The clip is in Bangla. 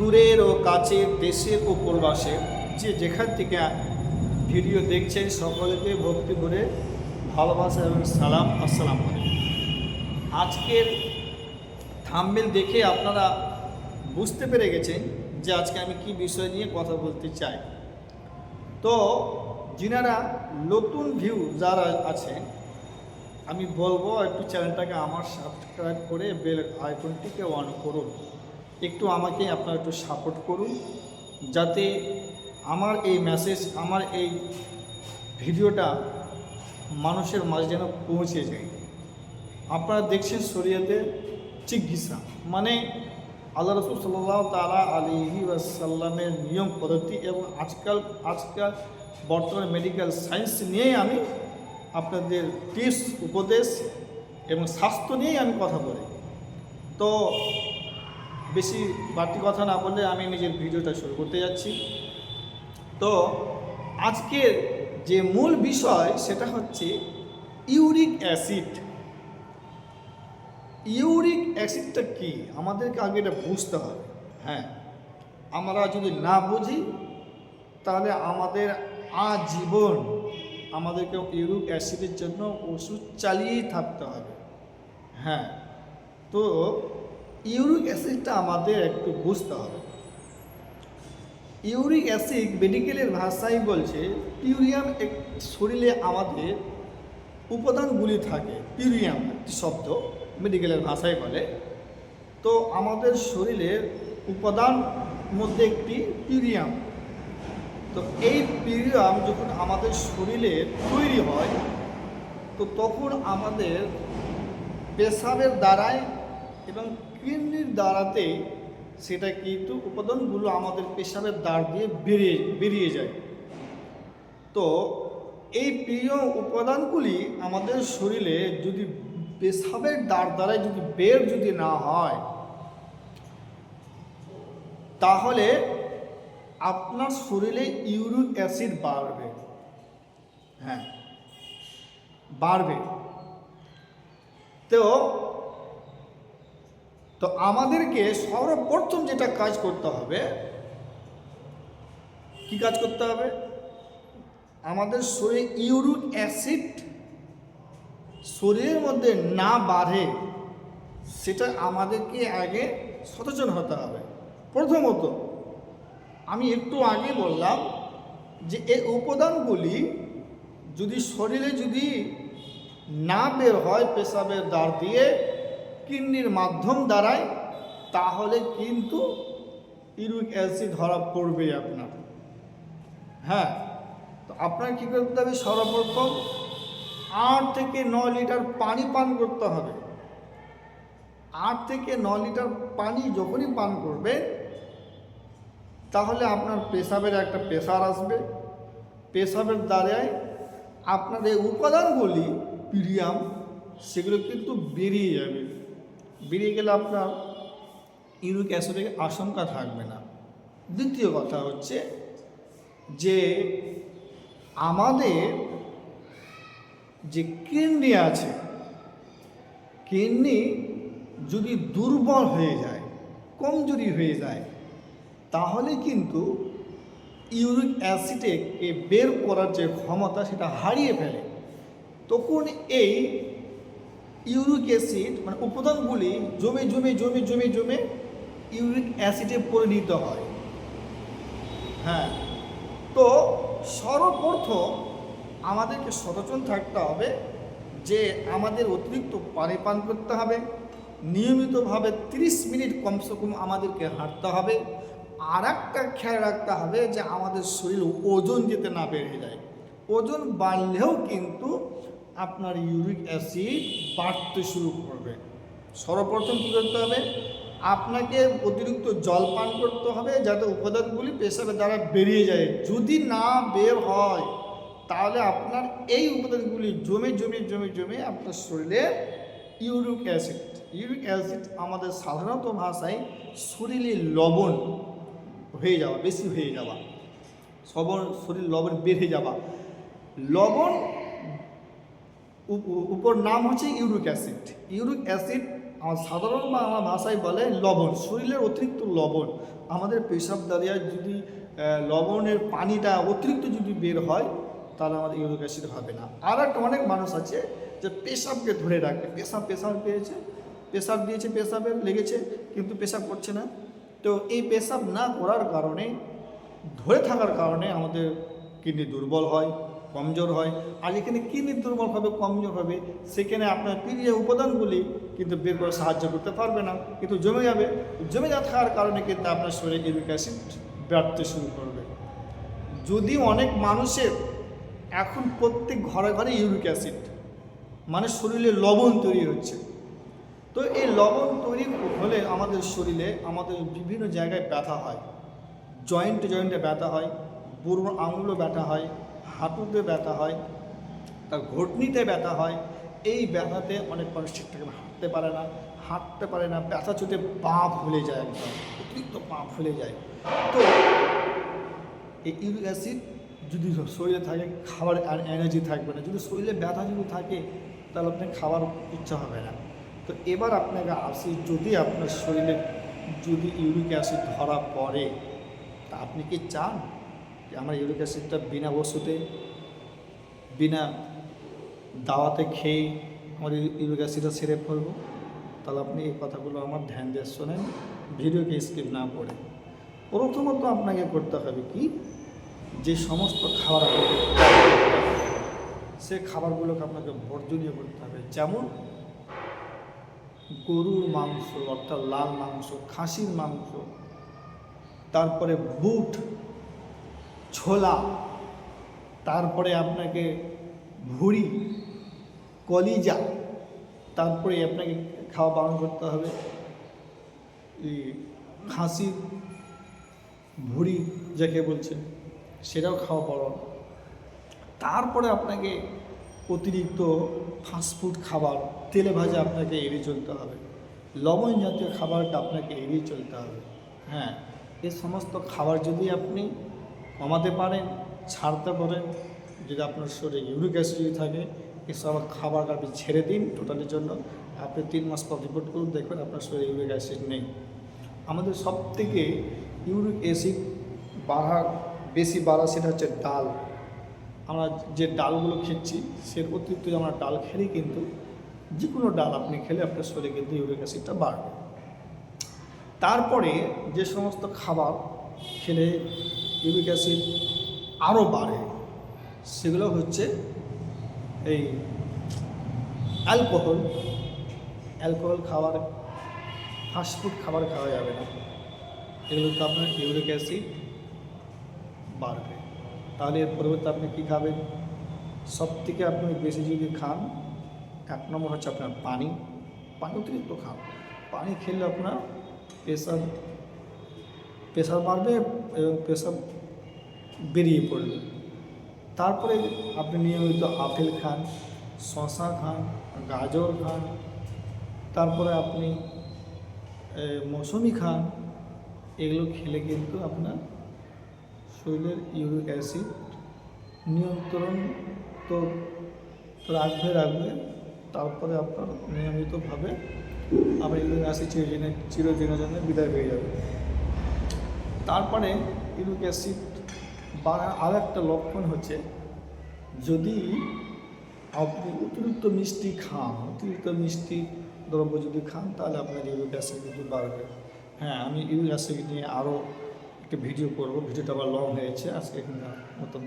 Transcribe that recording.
দূরের ও কাছের দেশের ও প্রবাসে যে যেখান থেকে ভিডিও দেখছেন, সকলকে ভক্তি ভরে ভালোবাসা এবং সালাম, আসসালাম আজকের থাম্বেল দেখে আপনারা বুঝতে পেরে গেছেন যে আজকে আমি কি বিষয় নিয়ে কথা বলতে চাই। তো, যিনারা নতুন ভিউ যারা আছেন আমি বলব একটু চ্যানেলটাকে আমার সাবস্ক্রাইব করে বেল আইকনটিকে অন করুন। একটু আমাকে আপনারা একটু সাপোর্ট করুন, যাতে আমার এই মেসেজ আমার এই ভিডিওটা মানুষের মাঝে যেন পৌঁছে যায়। আপনারা দেখছেন শরীয়তে চিকিৎসা মানে আল্লাহ রসুল সাল্লাহ তালা আলিহি ওয়াসাল্লামের নিয়ম, পদ্ধতি এবং আজকাল আজকাল বর্তমান মেডিকেল সায়েন্স নিয়েই আমি আপনাদের টিপস উপদেশ এবং স্বাস্থ্য নিয়েই আমি কথা বলি। তো বেশি বাড়তি কথা না বললে আমি নিজের ভিডিওটা শুরু করতে যাচ্ছি। তো আজকের যে মূল বিষয় সেটা হচ্ছে ইউরিক অ্যাসিড। ইউরিক অ্যাসিডটা কি? আমাদেরকে আগে এটা বুঝতে হবে। হ্যাঁ আমরা যদি না বুঝি, তাহলে আমাদের আজীবন আমাদেরকে ইউরিক অ্যাসিডের জন্য ওষুধ চালিয়েই থাকতে হবে। হ্যাঁ তো ইউরিক অ্যাসিডটা আমাদের একটু বুঝতে হবে। ইউরিক অ্যাসিড মেডিকেলের ভাষায় বলছে, পিউরিয়াম এক শরীরে আমাদের উপাদানগুলি থাকে, পিউরিয়াম একটি শব্দ মেডিকেলের ভাষায় বলে। তো আমাদের শরীরের উপাদান মধ্যে একটি পিউরিয়াম। তো এই পিউরিয়াম যখন আমাদের শরীরে তৈরি হয়, তো তখন আমাদের পেশাবের দ্বারায় এবং কিডনির দ্বারাতে সেটা কিন্তু উপাদানগুলো আমাদের পেশাবের দ্বার দিয়ে বেরিয়ে বেরিয়ে যায়। তো এই প্রিয় উপাদানগুলি আমাদের শরীরে যদি পেশাবের দ্বার দ্বারায় যদি বের যদি না হয়, তাহলে আপনার শরীরে ইউরিক অ্যাসিড বাড়বে। হ্যাঁ বাড়বে। তো তো আমাদেরকে সর্বপ্রথম যেটা কাজ করতে হবে, কি কাজ করতে হবে? আমাদের শরীরে ইউরিক অ্যাসিড শরীরের মধ্যে না বাড়ে, সেটা আমাদেরকে আগে সচেতন হতে হবে। প্রথমত, আমি একটু আগে বললাম যে এই উপাদানগুলি যদি শরীরে যদি না বের হয় পেশাবের দ্বার দিয়ে কিডনির মাধ্যম দ্বারায় তাহলে কিন্তু ইউরিক অ্যাসিড ধরা পড়বে আপনার। হ্যাঁ তো আপনার কী করতে হবে সর্বপ্রথম? আট থেকে ন লিটার পানি পান করতে হবে। আট থেকে ন লিটার পানি যখনই পান করবে তাহলে আপনার পেশাবের একটা প্রেশার আসবে। পেশাবের দ্বারায় আপনার এই উপাদানগুলি, পিরিয়াম, সেগুলো কিন্তু বেরিয়ে যাবে। বেরিয়ে গেলে আপনার ইউরিক অ্যাসিডের আশঙ্কা থাকবে না। দ্বিতীয় কথা হচ্ছে যে আমাদের যে কিডনি আছে, কিডনি যদি দুর্বল হয়ে যায়, কমজোরি হয়ে যায়, তাহলে কিন্তু ইউরিক অ্যাসিডে বের করার যে ক্ষমতা সেটা হারিয়ে ফেলে। তখন এই ইউরিক অ্যাসিড মানে উপাদানগুলি জমে জমে জমে জমে জমে ইউরিক অ্যাসিডে পরিণত হয়। হ্যাঁ তো সর্বপ্রথম আমাদেরকে সচেতন থাকতে হবে যে আমাদের অতিরিক্ত পানি পান করতে হবে। নিয়মিতভাবে 30 মিনিট কমসে কম আমাদেরকে হাঁটতে হবে। আর একটা খেয়াল রাখতে হবে যে আমাদের শরীর ওজন যেতে না বেড়ে যায়। ওজন বাড়লেও কিন্তু আপনার ইউরিক অ্যাসিড বাড়তে শুরু করবে। সর্বপ্রথম কী করতে হবে? আপনাকে অতিরিক্ত জল পান করতে হবে যাতে উপাদানগুলি পেশাবের দ্বারা বেরিয়ে যায়। যদি না বের হয়, তাহলে আপনার এই উপাদানগুলি জমে জমে জমে জমে আপনার শরীরে ইউরিক অ্যাসিড ইউরিক অ্যাসিড আমাদের সাধারণত ভাষায় শরীরে লবণ হয়ে যাওয়া, বেশি হয়ে যাওয়া। সবন শরীর লবণ বেড়ে যাওয়া। লবণ উপর নাম হচ্ছে ইউরিক অ্যাসিড। ইউরিক অ্যাসিড আমার সাধারণ বাংলা ভাষায় বলে লবণ, শরীরের অতিরিক্ত লবণ। আমাদের পেশাব দাঁড়িয়ায় যদি লবণের পানিটা অতিরিক্ত যদি বের হয়, তাহলে আমাদের ইউরিক অ্যাসিড হবে না। আর একটা অনেক মানুষ আছে যে পেশাবকে ধরে রাখে। পেশাব পেশাব পেয়েছে, পেশাব দিয়েছে, পেশাবের লেগেছে, কিন্তু পেশাব করছে না। তো এই পেশাব না করার কারণে, ধরে থাকার কারণে আমাদের কিডনি দুর্বল হয়। কমজোর হয়। আর এখানে কিডনি দুর্বল হবে, কমজোর হবে, সেখানে আপনার প্রিয় উপাদানগুলি কিন্তু বের করে সাহায্য করতে পারবে না। কিন্তু জমে যাবে। জমে যা থাকার কারণে কিন্তু আপনার শরীরে ইউরিক অ্যাসিড বাড়তে শুরু করবে। যদি অনেক মানুষের এখন প্রত্যেক ঘরে ঘরে ইউরিক অ্যাসিড মানে শরীরে লবণ তৈরি হচ্ছে, তো এই লবণ তৈরি হলে আমাদের শরীরে আমাদের বিভিন্ন জায়গায় ব্যথা হয়। জয়েন্টে জয়েন্টে ব্যথা হয় বুড়ো আঙুলও ব্যথা হয় হাঁটুতে ব্যথা হয়, তার ঘটনিতে ব্যথা হয়, এই ব্যথাতে অনেক মানুষ ঠিকঠাক হাঁটতে পারে না, হাঁটতে পারে না, ব্যথা চুটে পা ফুলে যায় একদম, অতিরিক্ত পা ফুলে যায়। তো এই ইউরিক অ্যাসিড যদি শরীরে থাকে, খাবার এনার্জি থাকবে না, যদি শরীরে ব্যথা যদি থাকে, তাহলে আপনার খাবার ইচ্ছা হবে না। তো এবার আপনাকে আসি, যদি আপনার শরীরে যদি ইউরিক অ্যাসিড ধরা পড়ে, তা আপনি কি চান? আমার ইউরিক অ্যাসিডটা বিনা ওষুধে বিনা দাওয়াতে খেয়ে আমার ইউরিক অ্যাসিডটা সেরে ফেলব। তাহলে আপনি এই কথাগুলো আমার ধ্যান দিয়ে শোনেন, ভিডিওকে স্কিপ না করে। প্রথমত আপনাকে করতে হবে কি? যে সমস্ত খাবার সে খাবারগুলোকে আপনাকে বর্জনীয় করতে হবে। যেমন গরুর মাংস, অর্থাৎ লাল মাংস, খাসির মাংস, তারপরে বুট ছোলা, তারপরে আপনাকে ভুড়ি, কলিজা, তারপরে আপনাকে খাওয়া বারণ করতে হবে। খাসির ভুড়ি যাকে বলছে সেটাও খাওয়া বারণ। তারপরে আপনাকে অতিরিক্ত ফাস্টফুড খাবার, তেলে ভাজা আপনাকে এড়িয়ে চলতে হবে। লবণ জাতীয় খাবারটা আপনাকে এড়িয়ে চলতে হবে। হ্যাঁ এই সমস্ত খাবার যদি আপনি কমাতে পারেন, ছাড়তে পারেন, যদি আপনার শরীরে ইউরিক অ্যাসিড যদি থাকে, এসব খাবার আপনি ছেড়ে দিন টোটালের জন্য। আপনি তিন মাস পর রিপোর্ট করুন, দেখবেন আপনার শরীরে ইউরিক অ্যাসিড নেই। আমাদের সব থেকে ইউরিক অ্যাসিড বাড়ার বেশি বাড়া সেটা হচ্ছে ডাল। আমরা যে ডালগুলো খেচ্ছি সে অতিরিক্ত আমরা ডাল খেলেই কিন্তু যে কোনো ডাল আপনি খেলে আপনার শরীরে কিন্তু ইউরিক অ্যাসিডটা বাড়বে। তারপরে যে সমস্ত খাবার খেলে ইউরিক অ্যাসিড আরও বাড়ে সেগুলো হচ্ছে এই অ্যালকোহল অ্যালকোহল খাবার ফাস্টফুড খাবার খাওয়া যাবে না এগুলোতে আপনার ইউরিক অ্যাসিড বাড়বে তাহলে এর পরিবর্তে আপনি কী খাবেন সব থেকে আপনি বেশি যদি খান এক নম্বর হচ্ছে আপনার পানি পানি অতিরিক্ত খান পানি খেলে আপনার প্রেশার প্রেশার বাড়বে এবং প্রেশার বেরিয়ে পড়বে। তারপরে আপনি নিয়মিত আপেল খান শশা খান, গাজর খান, তারপরে আপনি মৌসুমি খান, এগুলো খেলে কিন্তু আপনার শরীরের ইউরিক অ্যাসিড নিয়ন্ত্রণ তো রাখবে রাখবে। তারপরে আপনার নিয়মিতভাবে আবার ইউরিক অ্যাসিড চিরদিনের চিরদিনের জন্য বিদায় পেয়ে যাবে। তারপরে ইউরিক অ্যাসিড বাড়ার আর একটা লক্ষণ হচ্ছে যদি আপনি অতিরিক্ত মিষ্টি খান, অতিরিক্ত মিষ্টি দ্রব্য যদি খান, তাহলে আপনার ইউরিক অ্যাসিড কিন্তু বাড়বে। হ্যাঁ আমি ইউরিক অ্যাসিড নিয়ে আরও একটা ভিডিও করব। ভিডিওটা আবার লং হয়েছে, আজকে এখানে মতন